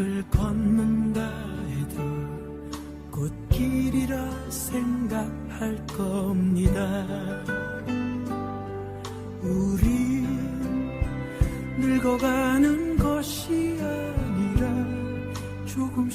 사막을 걷는다 해도 꽃길이라 생각할 겁니다. 우리 늙어가는 것이 아니라 조금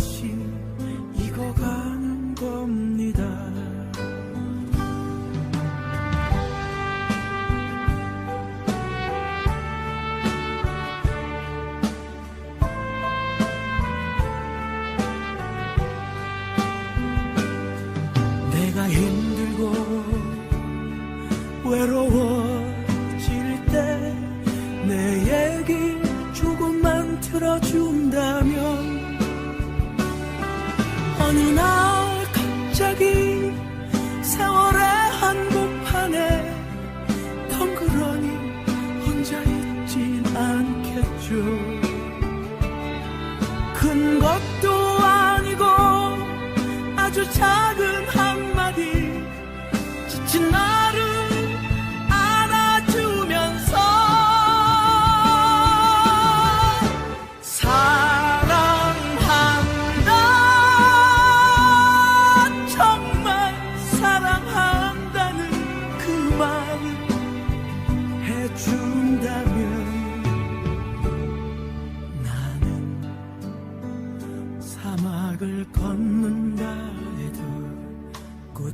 힘들고 외로워질 때 내 얘기 조금만 들어준다면 어느 날 갑자기 세월의 한복판에 덩그러니 혼자 있진 않겠죠 나를 안아주면서 사랑한다. 정말 사랑한다는 그 말을 해준다면 나는 사막을 걷는다 해도 꽃